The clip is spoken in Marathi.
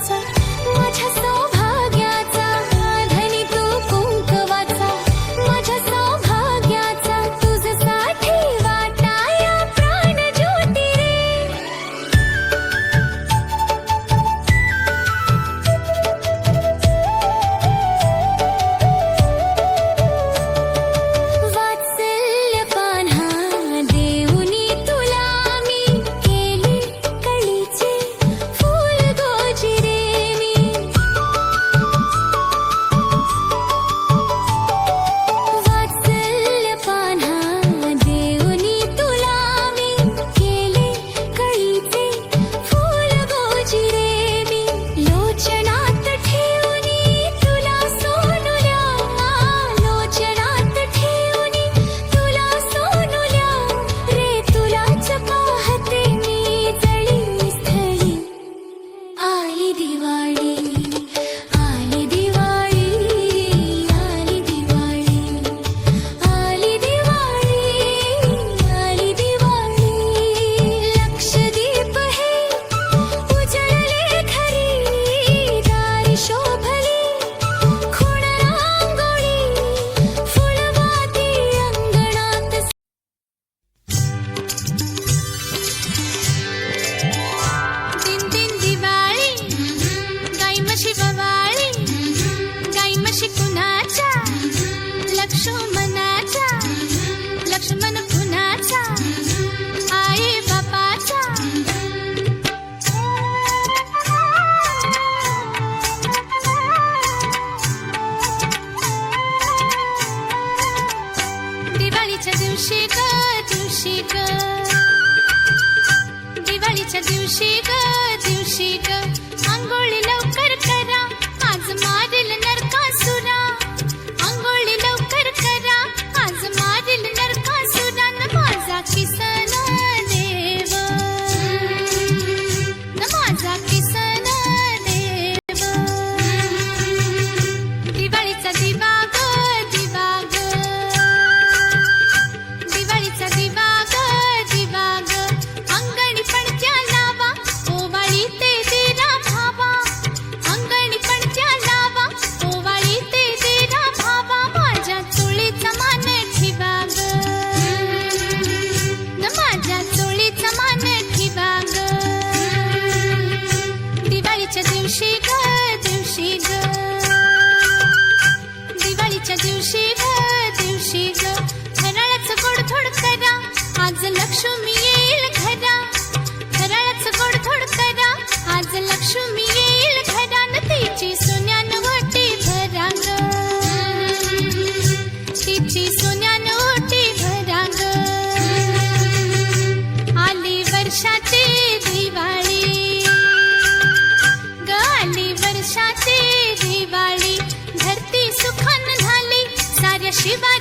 time. म्हशी गवाळी गाई म्हशी कुणाच्या लक्ष्मणाचा लक्ष्मण कुणाचा आई बापाचा. दिवाळीच्या दिवशी ग दिवशी ग. दिवाळीच्या दिवशी ग दिवशी ग. 就是 You Shiva.